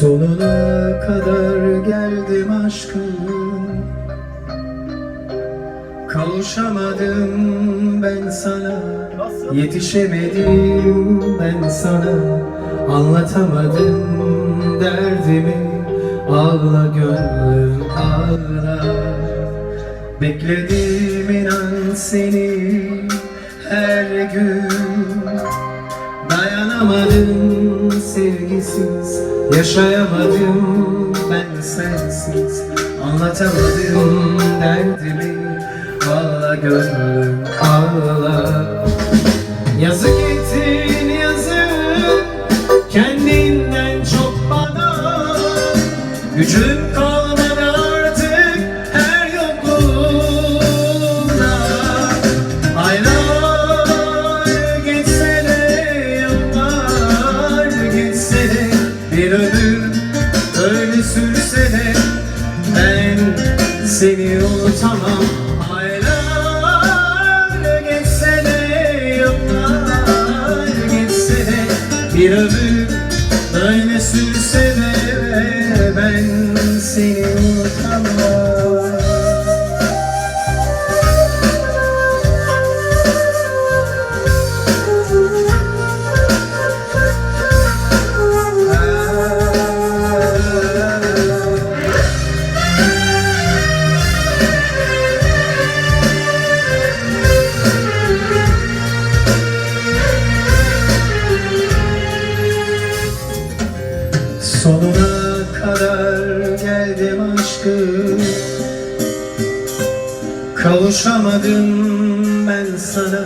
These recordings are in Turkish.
Sonuna kadar geldim aşkım. Kavuşamadım ben sana. Yetişemedim ben sana. Anlatamadım derdimi. Ağla gönlüm ağla. Bekledim inan seni her gün. Dayanamadım sevgisiz Yaşayamadım ben sensiz. Anlatamadım derdimi Ağla gönlüm ağla. Yazık ettin yazık Kendinden çok bana. Gücüm sürse de ben seni unutamam. Aylar geçse de yıllar geçse de Bir ömür böyle sürse de Sonuna kadar geldim aşkım. Kavuşamadım ben sana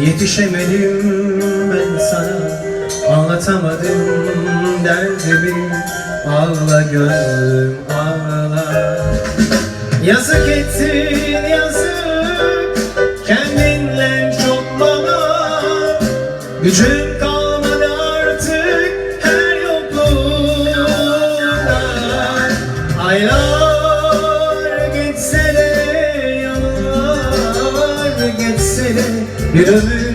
Yetişemedim ben sana. Anlatamadım derdimi Ağla gönlüm ağla. Yazık ettin yazık Kendinle çok bana Gücüm Bir ömür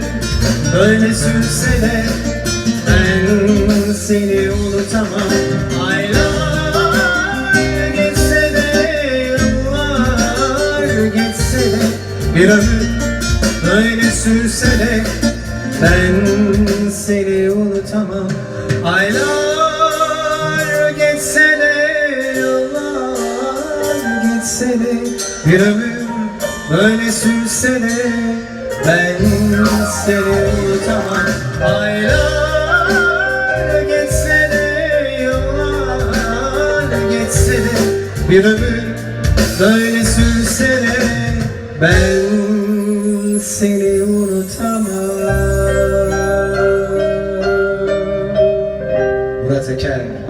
böyle sürse de ben seni unutamam. Aylar geçse de yıllar geçse de Bir ömür böyle sürse de ben seni unutamam. Aylar geçse yıllar geçse Bir ömür böyle sürse de ben seni unutamam. Aylar geçse de yıllar geçse de Bir ömür böyle sürse de Ben seni unutamam. Murat Eker.